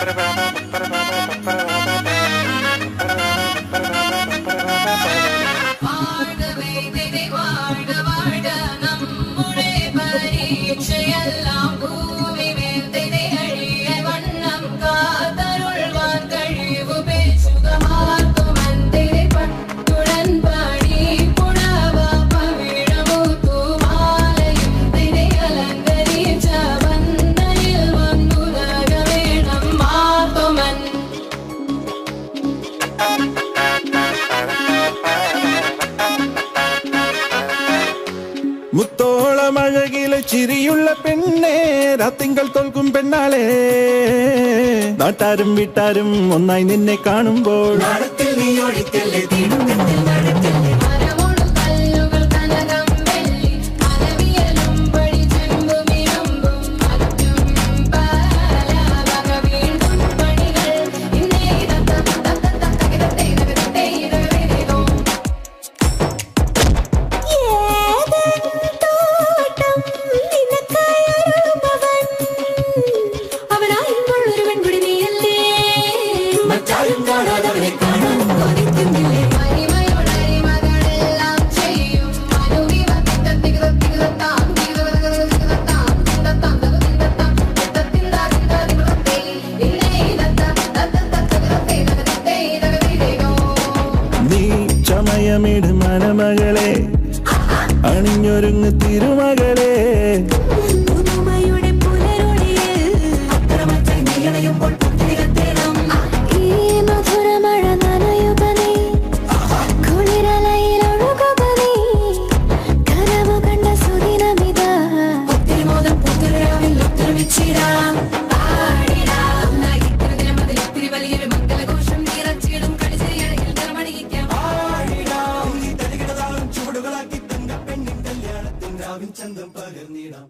Ba-da-ba-da-ba. മുത്തോള അഴകിലെ ചിരിയുള്ള പെണ്ണേ രാത്തിങ്കൾ തോൽക്കും പെണ്ണാളെ. നാട്ടാരും വീട്ടാരും ഒന്നായി നിന്നെ കാണുമ്പോൾ അണിഞ്ഞൊരുങ്ങ് തിരുമകളെ. രാവിൻ ചന്തം പകർന്നിടാം.